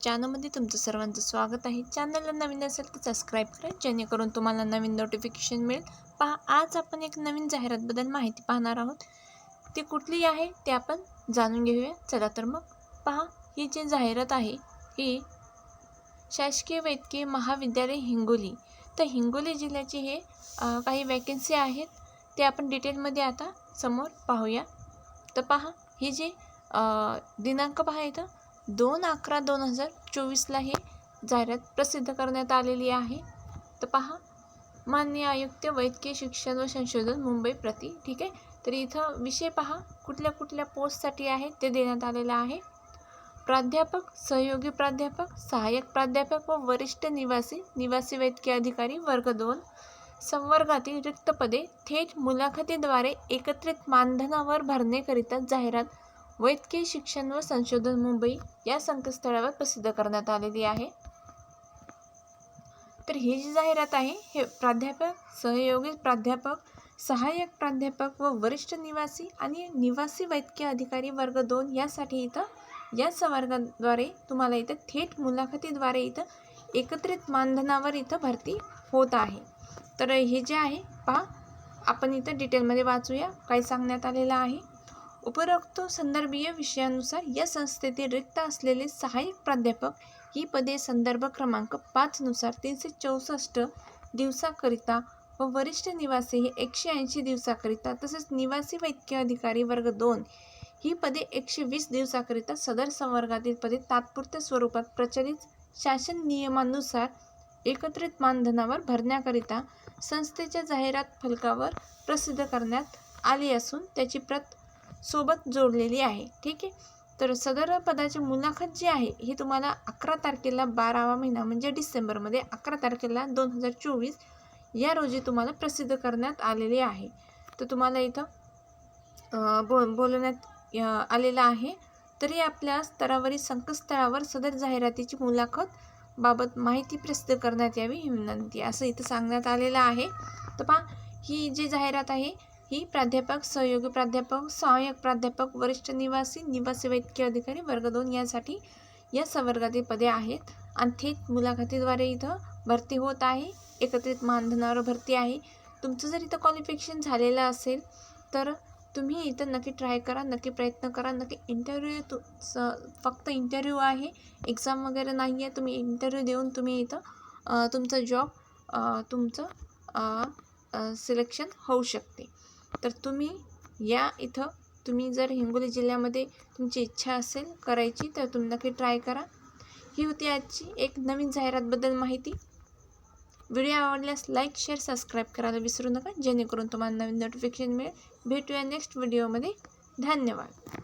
चॅनलमध्ये तुमचं सर्वांचं स्वागत आहे. चॅनलला नवीन असेल तर सबस्क्राईब करा जेणेकरून तुम्हाला नवीन नोटिफिकेशन मिळेल. पहा आज आपण एक नवीन जाहिरातबद्दल माहिती पाहणार आहोत. ती कुठली आहे ते आपण जाणून घेऊया. चला तर मग. पहा ही जी जाहिरात आहे ही शासकीय वैद्यकीय महाविद्यालय हिंगोली. तर हिंगोली जिल्ह्याची हे काही वॅकन्सी आहेत. ते आपण डिटेलमध्ये आता समोर पाहूया. तर पहा ही जी दिनांक पहा इथं. दोन अकरा दोन हजार चोवीसला ही जाहिरात प्रसिद्ध करण्यात आलेली आहे. तर पहा मान्य आयुक्त वैद्यकीय शिक्षण व संशोधन मुंबई प्रति ठीक आहे? तर इथं विषय पहा कुठल्या कुठल्या पोस्टसाठी आहे ते देण्यात आलेलं आहे. प्राध्यापक सहयोगी प्राध्यापक सहाय्यक प्राध्यापक व वरिष्ठ निवासी निवासी वैद्यकीय अधिकारी वर्ग दोन संवर्गातील रिक्त पदे थेट मुलाखतीद्वारे एकत्रित मानधनावर भरण्याकरिता जाहिरात वैद्यकीय शिक्षण व संशोधन मुंबई या संकेतस्थळावर प्रसिद्ध करण्यात आलेली आहे. तर ही जी जाहिरात आहे हे प्राध्यापक सहयोगी प्राध्यापक सहाय्यक प्राध्यापक व वरिष्ठ निवासी आणि निवासी वैद्यकीय अधिकारी वर्ग दोन यासाठी इथं या संवर्गाद्वारे तुम्हाला इथं थेट मुलाखतीद्वारे इथं एकत्रित मानधनावर इथं भरती होत आहे. तर हे जे आहे पहा आपण इथं डिटेलमध्ये वाचूया काय सांगण्यात आलेलं आहे. उपरोक्त संदर्भीय विषयानुसार या संस्थेतील रिक्त असलेले सहाय्यक प्राध्यापक ही पदे संदर्भ क्रमांक पाचनुसार तीनशे चौसष्ट दिवसाकरिता व वरिष्ठ निवासी हे एकशे ऐंशी दिवसाकरिता तसेच निवासी वैद्यकीय अधिकारी वर्ग दोन ही पदे एकशे वीस दिवसाकरिता सदर संवर्गातील पदे तात्पुरत्या स्वरूपात प्रचलित शासन नियमानुसार एकत्रित मानधनावर भरण्याकरिता संस्थेच्या जाहिरात फलकावर प्रसिद्ध करण्यात आली असून त्याची प्रत सोबत जोडलेली आहे. ठीक आहे? तर सदर पदाची मुलाखत जी आहे ही तुम्हाला अकरा तारखेला बारावा महिना म्हणजे डिसेंबरमध्ये अकरा तारखेला दोन हजार चोवीस या रोजी तुम्हाला प्रसिद्ध करण्यात आलेली आहे. तर तुम्हाला इथं बोल बो बोलवण्यात आलेलं आहे. तरी आपल्या स्तरावरील संकेतस्थळावर सदर जाहिरातीची मुलाखत बाबत माहिती प्रसिद्ध करण्यात यावी ही विनंती असं इथं सांगण्यात आलेलं आहे. तर पहा ही जी जाहिरात आहे ही प्राध्यापक सहयोगी प्राध्यापक सहाय्यक प्राध्यापक वरिष्ठ निवासी निवासी वैद्यकीय अधिकारी वर्ग दोन यासाठी या संवर्गातील पदे आहेत. आणि थेट मुलाखतीद्वारे इथं भरती होत आहे. एकत्रित मानधनावर भरती आहे. तुमचं जर इथं क्वालिफिकेशन झालेलं असेल तर तुम्ही इथं नक्की ट्राय करा नक्की प्रयत्न करा. नक्की इंटरव्ह्यू तु स फक्त इंटरव्ह्यू आहे. एक्झाम वगैरे नाही आहे तुम्ही इंटरव्ह्यू देऊन तुम्ही इथं तुमचा तुमचं जॉब तुमचं सिलेक्शन होऊ शकते. तर तुम्ही या इथं. तुम्ही जर हिंगोली जिल्ह्यामध्ये तुमची इच्छा असेल करायची तर तुम्ही नक्की ट्राय करा. ही होती आजची एक नवीन जाहिरातबद्दल माहिती. व्हिडिओ आवडल्यास लाईक शेअर सबस्क्राईब करायला विसरू नका. जेणेकरून तुम्हाला नवीन नोटिफिकेशन मिळेल. भेटूया नेक्स्ट व्हिडिओमध्ये धन्यवाद.